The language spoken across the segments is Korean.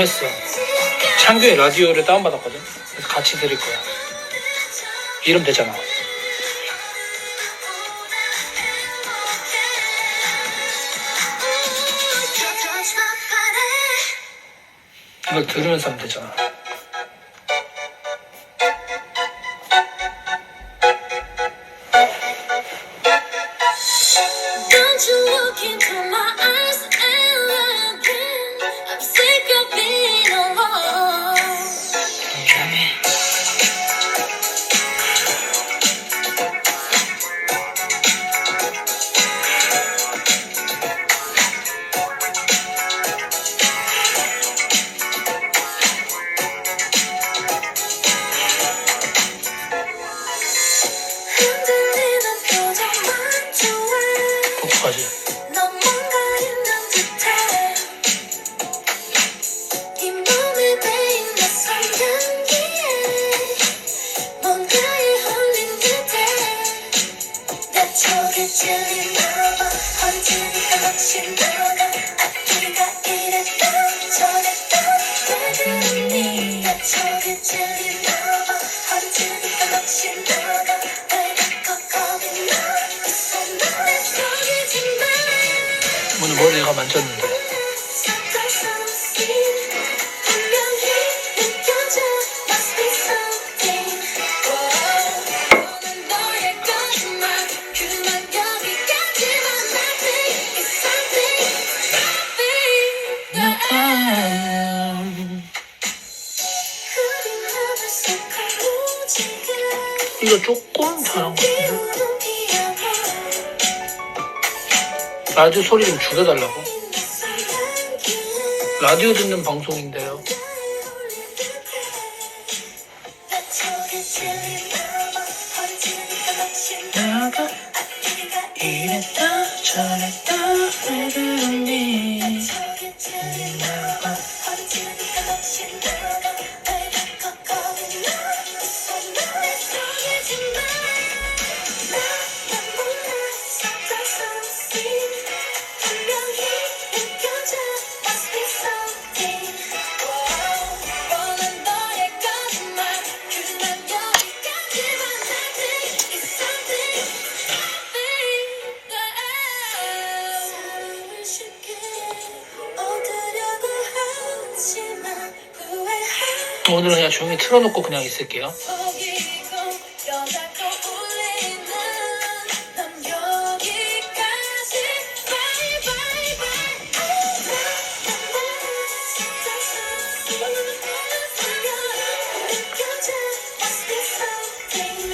정했어. 창규의 라디오를 다운받았거든. 그래서 같이 들을 거야. 이름 되잖아. 이걸 들으면서 하면 되잖아. 조금 잘한 것 같은데. 라디오 소리 좀 줄여달라고. 라디오 듣는 방송인데요. 오늘은 그냥 조용히 틀어놓고 그냥 있을게요.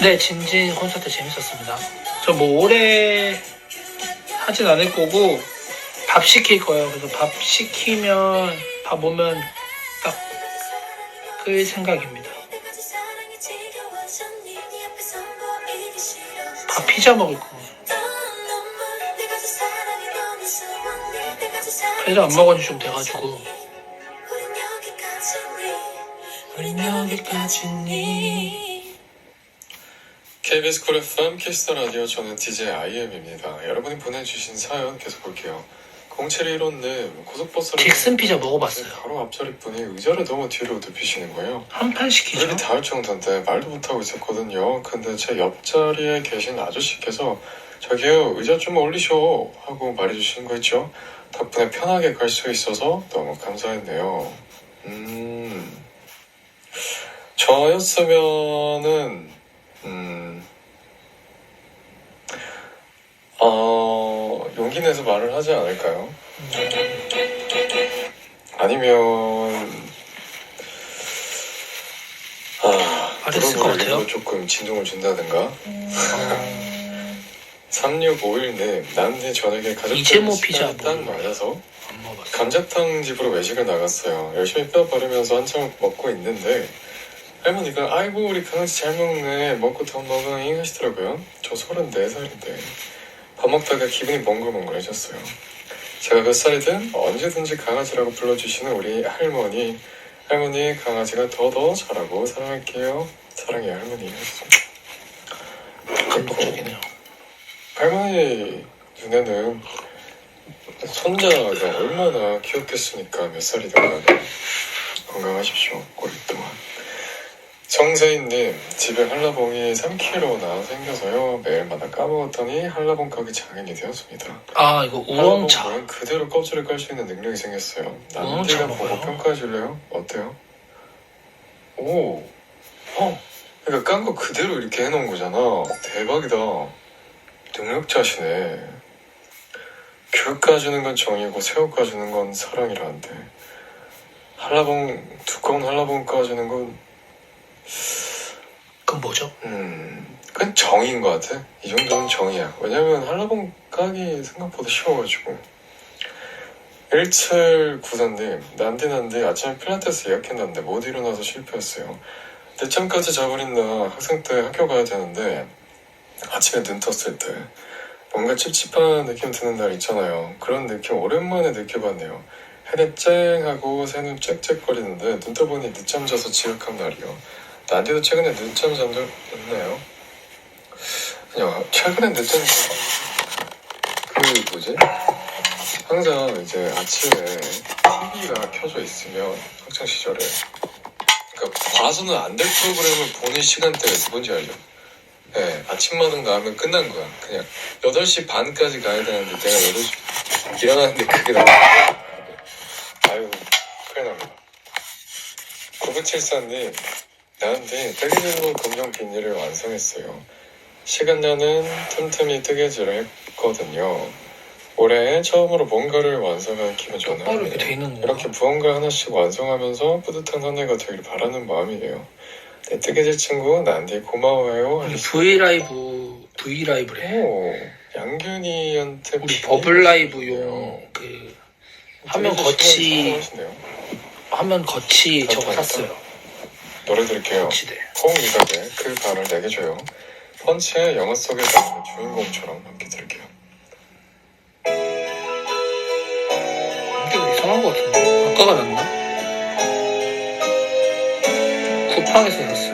네, 진진 콘서트 재밌었습니다. 저 뭐 오래 하진 않을 거고 밥 시킬 거예요. 그래서 밥 시키면 밥 오면 딱 끌 생각입니다. 밥 피자 먹을 거. 피자 안 먹은 지좀 돼가지고. KBS 쿨 FM 키스터 라디오 저는 DJ IM입니다. 여러분이 보내주신 사연 계속 볼게요. 0715님 고속버스를 빅슨 피자 먹어봤어요. 바로 앞자리 분이 의자를 너무 뒤로 눕히시는 거예요. 한 판 시키죠. 그렇게 닿을 정도인데 말도 못하고 있었거든요. 근데 제 옆자리에 계신 아저씨께서 저기요 의자 좀 올리셔 하고 말해주시는 거 있죠. 덕분에 편하게 갈 수 있어서 너무 감사했네요. 음 저였으면은 음 내서 말을 하지 않을까요? 아니면 아, 것 그런 같아요. 걸로 조금 진동을 준다든가 어, 3651님 남네 저녁에 가족들 이재모 피자 딱 뭐. 맞아서 안. 감자탕 집으로 외식을 나갔어요. 열심히 뼈 바르면서 한참 먹고 있는데 할머니가 아이고 우리 강아지 잘 먹네 먹고 더 먹으잉 하시더라고요. 저 34살인데 밥 먹다가 기분이 몽글몽글해졌어요. 제가 몇 살이든 언제든지 강아지라고 불러주시는 우리 할머니 할머니 강아지가 더더 잘하고 사랑할게요. 사랑해요 할머니. 감동적이네요. 할머니 눈에는 손자가 얼마나 귀엽겠습니까 몇 살이든 간에 건강하십시오. 오랫동안. 정세인님, 집에 한라봉이 3kg나 생겨서요. 매일마다 까먹었더니 한라봉 가기 장인이 되었습니다. 아 이거 우엉차. 한라봉은 그대로 껍질을 깔 수 있는 능력이 생겼어요. 우엉차 남들가 보고 먹어요? 평가해 줄래요? 어때요? 오, 어, 그러니까 깐 거 그대로 이렇게 해놓은 거잖아. 대박이다. 능력자시네. 귤 까주는 건 정이고 새우 까주는 건 사랑이라는데 한라봉 두꺼운 한라봉 까주는 건 그건 뭐죠? 음, 그건 정인 것 같아. 이 정도는 정이야. 왜냐면 한라봉 까기 생각보다 쉬워가지고. 1794님, 난디 난디 아침에 필라테스 예약했는데 못 일어나서 실패했어요. 늦잠까지 자버린 나 학생 때 학교 가야 되는데 아침에 눈 떴을 때 뭔가 찝찝한 느낌 드는 날 있잖아요. 그런 느낌 오랜만에 느껴봤네요. 해는 쨍하고 새는 짹짹거리는데 눈 떠보니 늦잠 자서 지각한 날이요. 난디도 최근에 늦잠 있나요? 아니요, 최근에 늦잠 잔그 뭐지? 항상 이제 아침에 TV가 켜져 있으면 학창 시절에 그러니까 봐서는 안 될 프로그램을 보는 시간대가 뭔지 알죠? 네, 아침마당 나오면 끝난 거야. 그냥 8시 반까지 가야 되는데 내가 8시 일어나는데 그게 나와. 아유, 큰일 납니다. 9974님, 나한테 뜨개질로 검정 비닐을 완성했어요. 시간 나는 틈틈이 뜨개질을 했거든요. 올해 처음으로 뭔가를 완성한 기분 똑바로 이렇게 전합니다. 돼 있는 거. 이렇게 무언가 하나씩 완성하면서 뿌듯한 한 해가 되길 바라는 마음이에요. 내 뜨개질 친구 난디 고마워요. 우리 하셨어요. V 라이브 V 라이브래. 오, 양균이한테 우리 버블. 라이브용 그 화면 거치-. 화면 거치 저거. 샀어요. 노래 들을게요. 거치대. 홍미덕의 그 밤을 내게 줘요. 펀치의 영화 속에 나오는 주인공처럼 함께 들을게요. 이게 이상한 거 같은데. 아까가 낫나? 쿠팡에서 샀어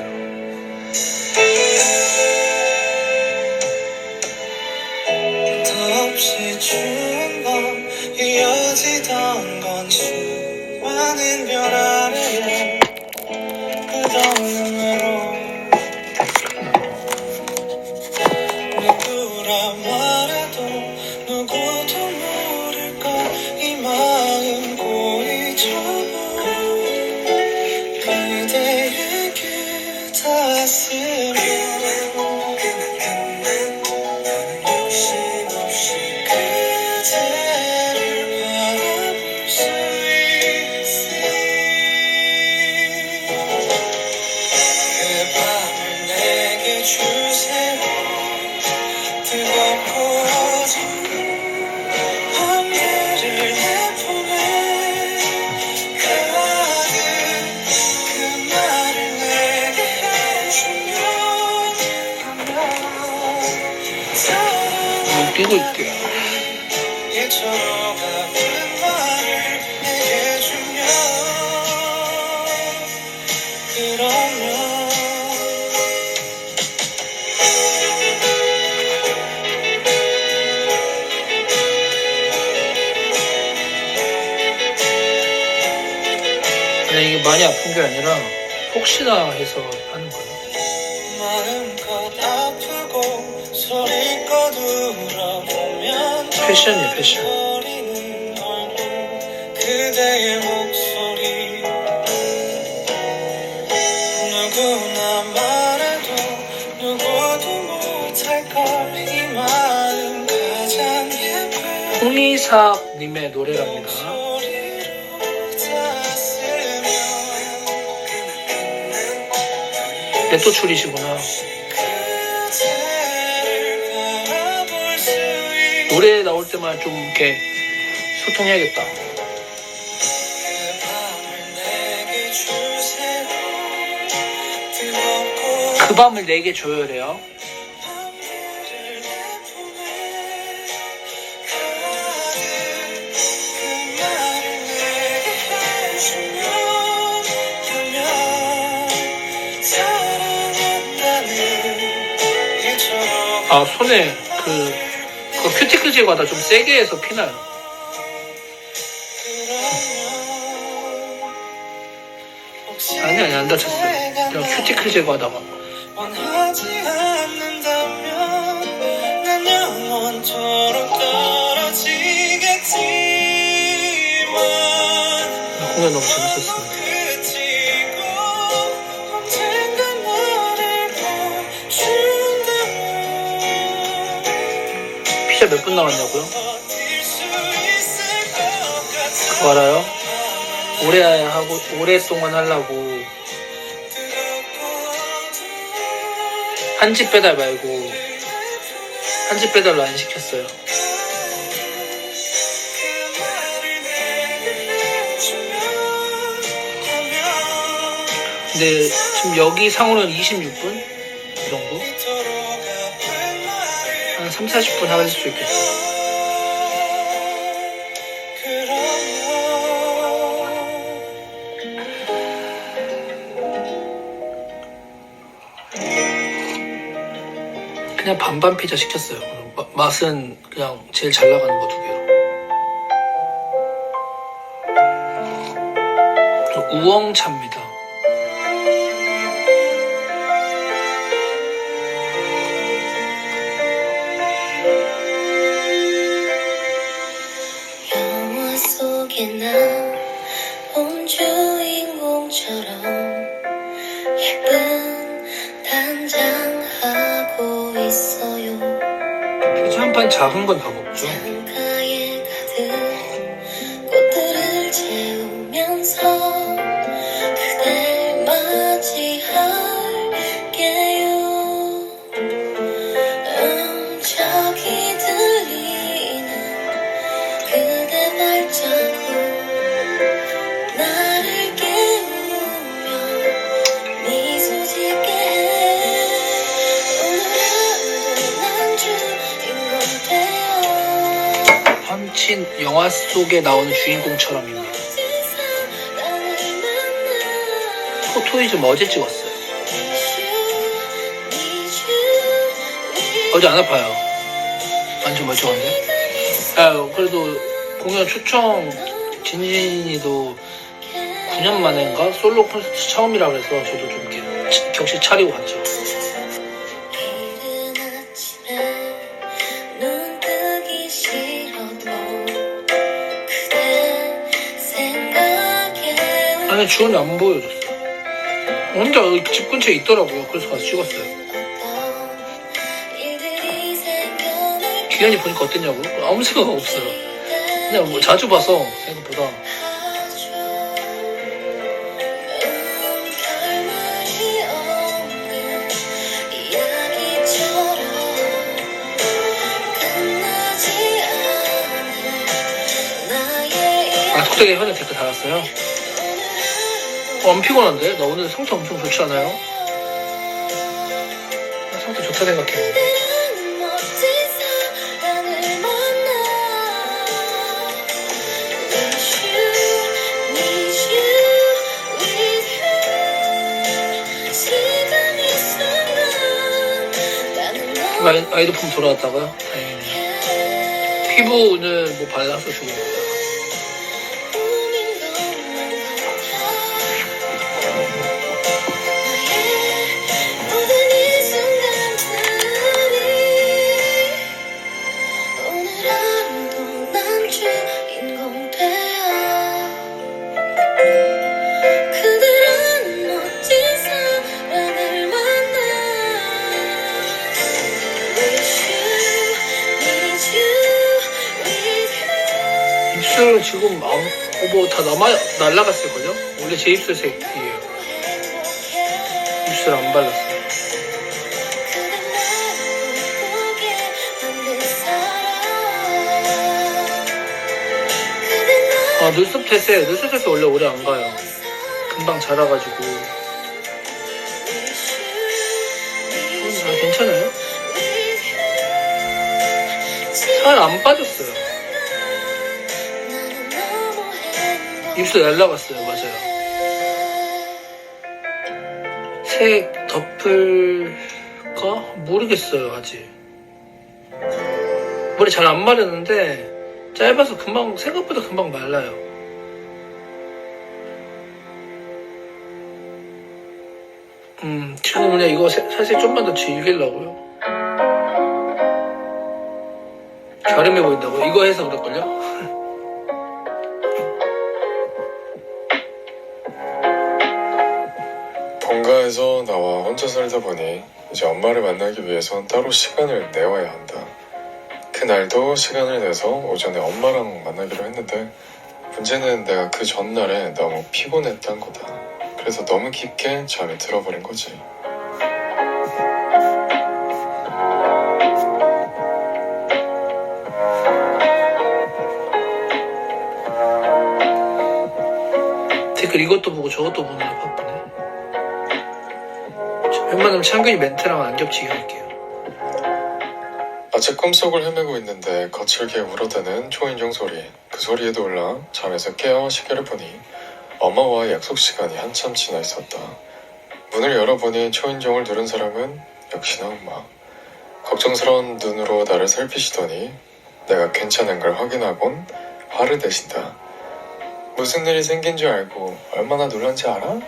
주면 그러면 그냥 이게 많이 아픈 게 아니라 혹시나 해서 가장 예쁜 홍이삭님의 노래랍니다. 닿았으면 내또 출이시구나. 노래 나올 때만 좀 이렇게 소통해야겠다. 그 밤을 내게 사랑한다는 일처럼 아 손에 그, 그 큐티클 제거하다 좀 세게 해서 피나요. 아니 아니 안 다쳤어요. 그냥 큐티클 제거하다가. 공연 너무 재밌었습니 같아 그거 알아요? 오래 하고 오랫동안 하려고 한 집 배달 말고 한 집 배달로 안 시켰어요. 근데 지금 여기 상으로는 26분 3, 40분 하실 수 있겠어요. 그냥 반반 피자 시켰어요. 마- 맛은 그냥 제일 잘 나가는 거 두 개로. 저 우엉차입니다. 속에 나온 주인공처럼 예쁜 단장하고 있어요 피자 한판 작은 건 다 먹죠. 영화 속에 나오는 주인공처럼입니다. 포토이즘 어제 찍었어요. 어제 안 아파요. 완전 멀쩡한데? 아, 그래도 공연 초청 진진이도 9년 만인가 솔로 콘서트 처음이라 그래서 저도 좀 이렇게 치- 격식 차리고 갔죠. 아니 주원이 안 보여줬어. 혼자 여기 집 근처에 있더라고요. 그래서 가서 찍었어요. 기현이 보니까 어땠냐고? 아무 생각 없어요. 그냥 뭐 자주 봐서 생각보다 아 독특하게 현에 댓글 달았어요. 어, 안 피곤한데? 나 오늘 상태 엄청 좋지 않아요? 나 상태 좋다 나는 이거 아이- 아이도 폼 돌아왔다고요? 다행이네요. 너에게 피부 오늘 뭐 발라서 주고 뭐 다 남아, 날라갔을걸요? 원래 제 입술 색이에요. 입술 안 발랐어요. 아, 눈썹 테스트, 눈썹 테스트 원래 오래 안 가요. 금방 자라가지고. 음, 아, 괜찮아요? 살 안 빠졌어요. 입술 날라갔어요, 맞아요. 색 덮을까? 모르겠어요, 아직. 머리 잘 안 마르는데, 짧아서 금방, 생각보다 금방 말라요. 음, 지금 그냥 이거 사- 사실 좀만 더 즐기려고요. 저렴해 보인다고? 이거 해서 그럴걸요? 본가에서 나와 혼자 살다 보니 이제 엄마를 만나기 위해선 따로 시간을 내와야 한다. 그날도 시간을 내서 오전에 엄마랑 만나기로 했는데 문제는 내가 그 전날에 너무 피곤했단 거다. 그래서 너무 깊게 잠이 들어버린 거지. 댓글 이것도 보고 저것도 보느라 바쁘네. 웬만하면 창균이 멘트랑 안 겹치게 할게요. 아직 꿈속을 헤매고 있는데 거칠게 울어대는 초인종 소리. 그 소리에 놀라 잠에서 깨어 시계를 보니 엄마와 약속 시간이 한참 지나 있었다. 문을 열어보니 초인종을 누른 사람은 역시나 엄마. 걱정스러운 눈으로 나를 살피시더니 내가 괜찮은 걸 확인하곤 화를 내신다. 무슨 일이 생긴 줄 알고 얼마나 놀란지 알아?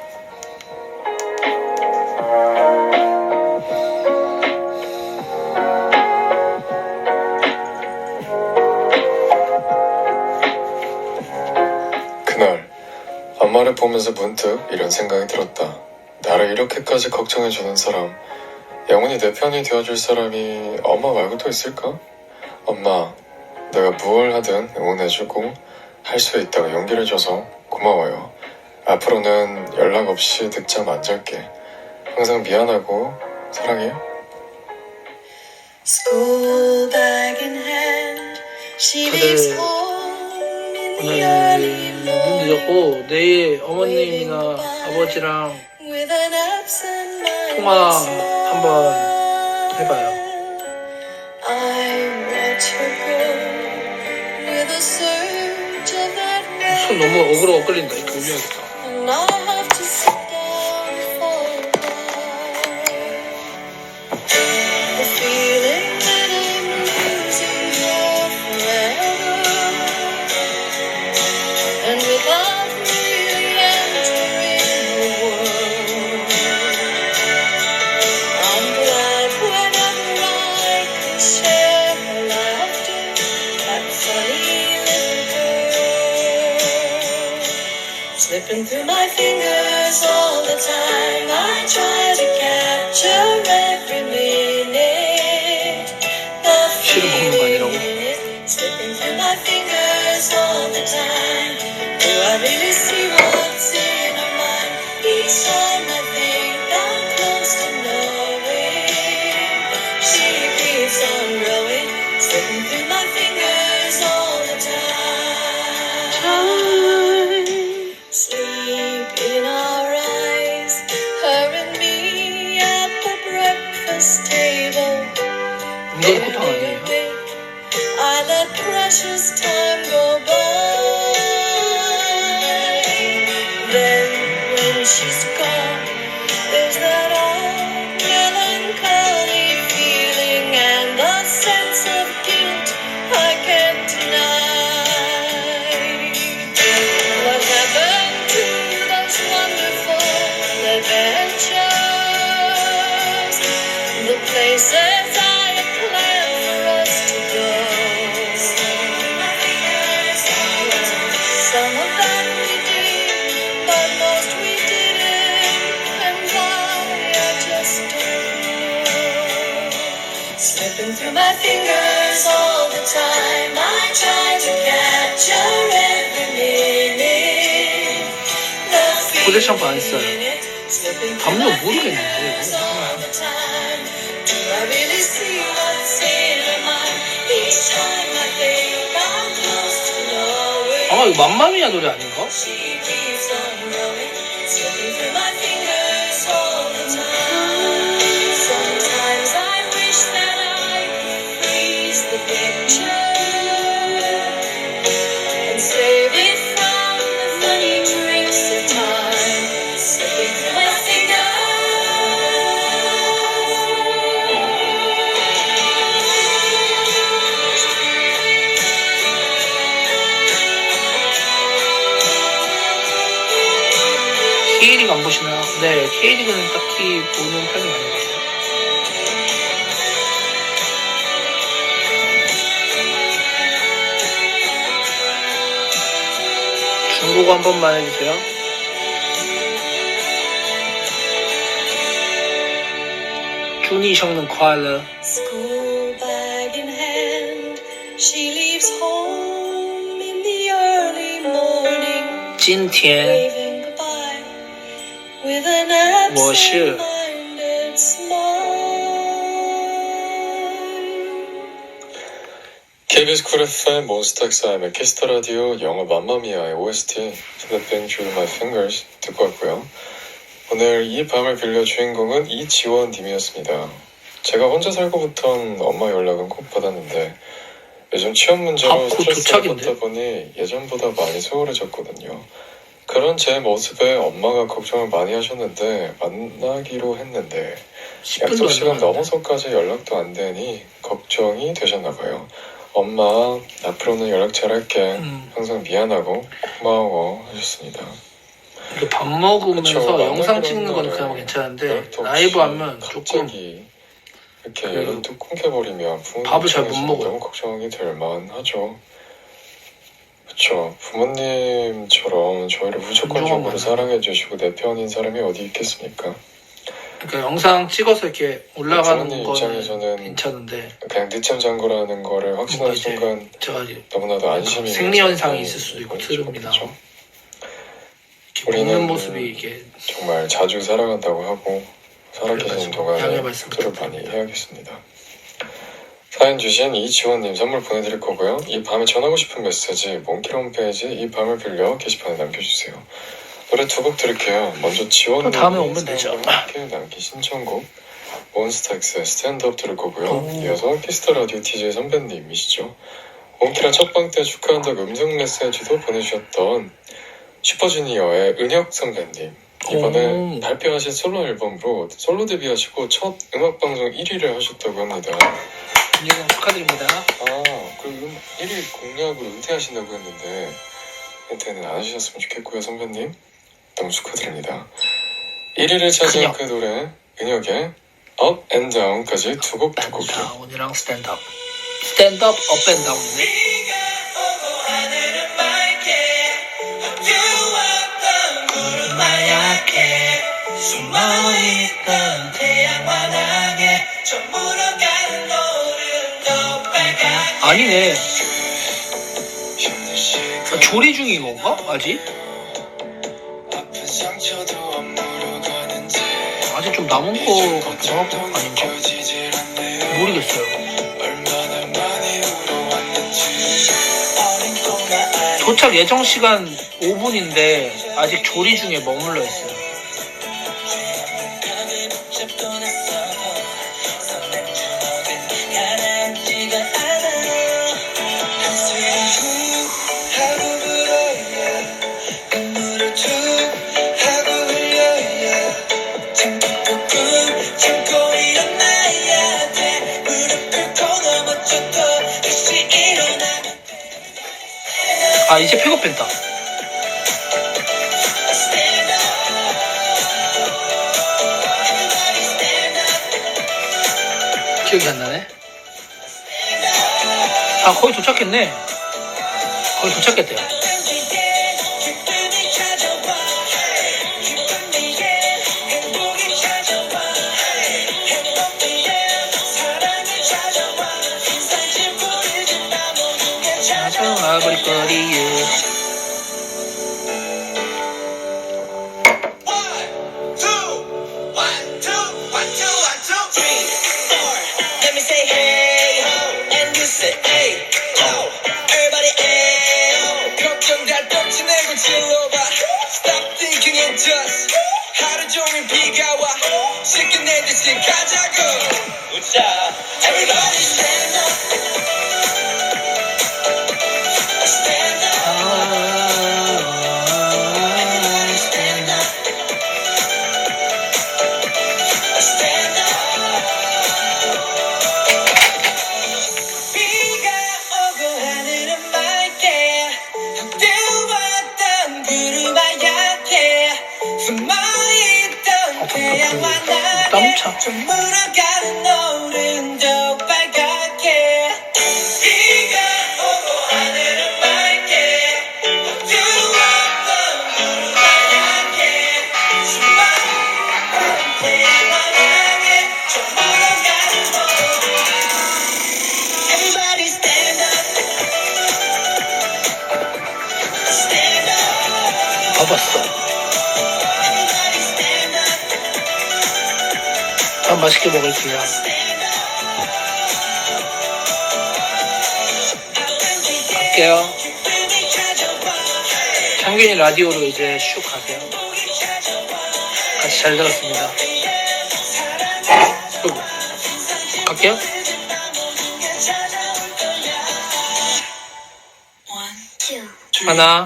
엄마를 보면서 문득 이런 생각이 들었다. 나를 이렇게까지 걱정해주는 사람, 영원히 내 편이 되어줄 사람이 엄마 말고 또 있을까? 엄마, 내가 무얼 하든 응원해주고 할 수 있다고 용기를 줘서 고마워요. 앞으로는 연락 없이 늦잠 안 잘게. 항상 미안하고 사랑해요. School bag in hand, she leaves home in the early 늦었고 내일 어머님이나 아버지랑 통화 한번. 해봐요. 손 너무 어그로 끌린다. 이렇게 올려야겠다. Think I'm close to knowing. 아마 이거 맘마미아 노래 아닌가? 보는 편이 아닌 것 같아요. 중국어 한 번만 해주세요. 준이 형는 快乐 School bag in hand, she leaves home in the early morning, 今天 waving goodbye with an 我是 KBS 쿨 FM 몬스타엑스 아임의 키스터 라디오 영화 맘마미아의 OST Slipping Through My Fingers 듣고 왔고요. 오늘 이 밤을 빌려 주인공은 이지원 님이었습니다. 제가 혼자 살고부턴 엄마 연락은 꼭 받았는데 요즘 취업 문제로 아, 스트레스를? 받다 보니 예전보다 많이 소홀해졌거든요. 그런 제 모습에 엄마가 걱정을 많이 하셨는데 만나기로 했는데 10분도 약속 시간. 넘어서까지 연락도 안 되니 걱정이 되셨나 봐요. 엄마, 앞으로는 연락 잘할게. 음. 항상 미안하고 고마워 하셨습니다. 이렇게 밥 먹으면서 그쵸, 영상 찍는 건 그나마 괜찮은데 연락도 라이브 하면 조금 이렇게 그 연락 뚝 끊겨버리면 부모님 밥을 잘못 입장에서는 먹어요. 너무 걱정이 될 만하죠. 그쵸 부모님처럼 저희를 무조건적으로 사랑해 주시고 내 편인 사람이 어디 있겠습니까? 그러니까 영상 찍어서 이렇게 올라가는 거는 입장에서는 괜찮은데 그냥 늦잠 잔 거라는 거를 확신한 뭔가 이제 순간 제가 이제 너무나도 안심이 생리 현상이 가는 있을 수도 있고 거죠, 트름이나 그쵸? 이렇게 우리는 먹는 모습이 이게 정말 자주 살아간다고 하고 살아계시는 그래가지고 양해 동안에 말씀 많이 부탁드립니다. 해야겠습니다. 사연 주신 이지원님 선물 보내드릴 거고요. 이 밤에 전하고 싶은 메시지 몽키로 홈페이지 이 밤을 빌려 게시판에 남겨주세요. 노래 두 곡 들을게요. 먼저 지원님 또 다음에 오면 되죠. 함께 남긴 신청곡 몬스타엑스의 스탠드업 들을 거고요. 오. 이어서 키스터 라디오 TJ 선배님이시죠. 몽키랑 첫방 때 축하한다고 음성 메시지도 보내주셨던 슈퍼주니어의 은혁 선배님. 이번에 오. 발표하신 솔로 앨범으로 솔로 데뷔하시고 첫 음악 방송 1위를 하셨다고 합니다. 윤영 축하드립니다. 아, 그 음, 1위 공약으로 은퇴하신다고 했는데 은퇴는 안 하셨으면 좋겠고요, 선배님. 너무 축하드립니다. 1위를 차지한 그녀. 그 노래 은혁의 Up and Down까지 두 곡 듣고 올게요. 다운이랑 스탠드업 스탠드업 하얗게 숨어있던 태양 환하게 저 물어가는 노을은 더 빨갛게 아니네 그 조리 중인 건가? 아직? 아직 좀 남은 거 같기도 하고 아닌가? 모르겠어요. 도착 예정 시간 5분인데 아직 조리 중에 머물러 있어요 up 기억이 안 나네? 아 거의 도착했네. 거의 도착했대요 봐봤어. 밥 맛있게 먹을게요. 갈게요. 창균이 라디오로 이제 슉 가세요. 같이 잘 들었습니다. 슉. 갈게요. 하나,